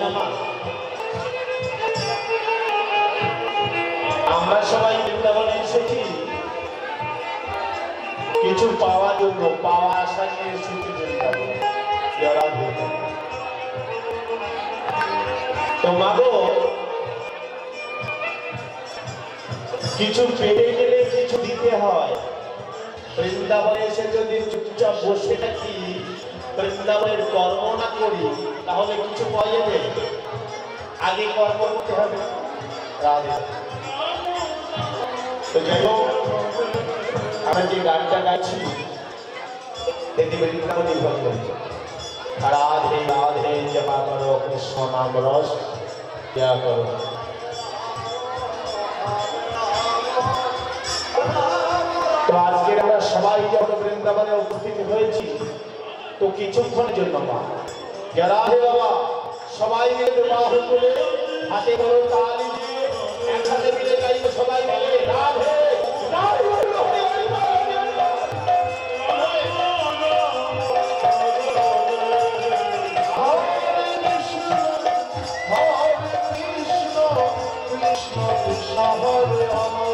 না মা? আমরা সবাই বৃন্দাবনে এসেছি। কিছু পাওয়ার জন্য, পাওয়া আশা নিয়ে এসেছি বৃন্দাবনে। তো মাগো কিছু পেতে গেলে কিছু দিতে হয়। বৃন্দাবনে এসে যদি চুপচাপ বসে থাকি বৃন্দাবনের কর্ম না করি, তাহলে কিছু পাওয়া যাবে আগে কর্ম করতে হবে। রাধে। তো আমরা যে গানটা গাইছি জমা করো। করো তো আজকে আমরা সবাই যখন বৃন্দাবনে উপস্থিত হয়েছি তো কিছুক্ষণের জন্য মা। যারা বাবা সবাই মিলে বাহু করে হাতে করো তালি দিয়ে একসাথে মিলে গাইব সবাই মিলে। রাধে রাধে রাধে, রাধে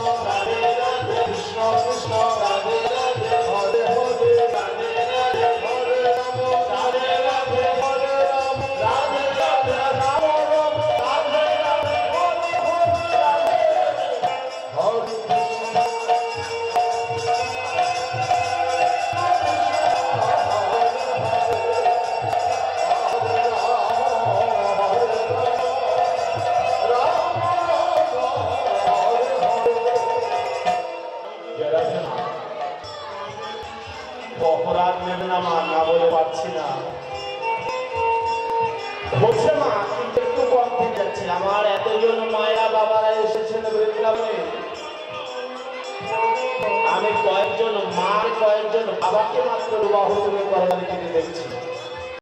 অপরাধ নেবে না মা না বলে পারছি না। বলছে মা, কিন্তু একটু কম থেকে যাচ্ছে। আমার এতজন মায়েরা বাবারা এসেছেন বৃন্দাবনে। আমি কয়েকজন মার কয়েকজন, বাবাকে মাত্র বাহু থেকে দেখছি।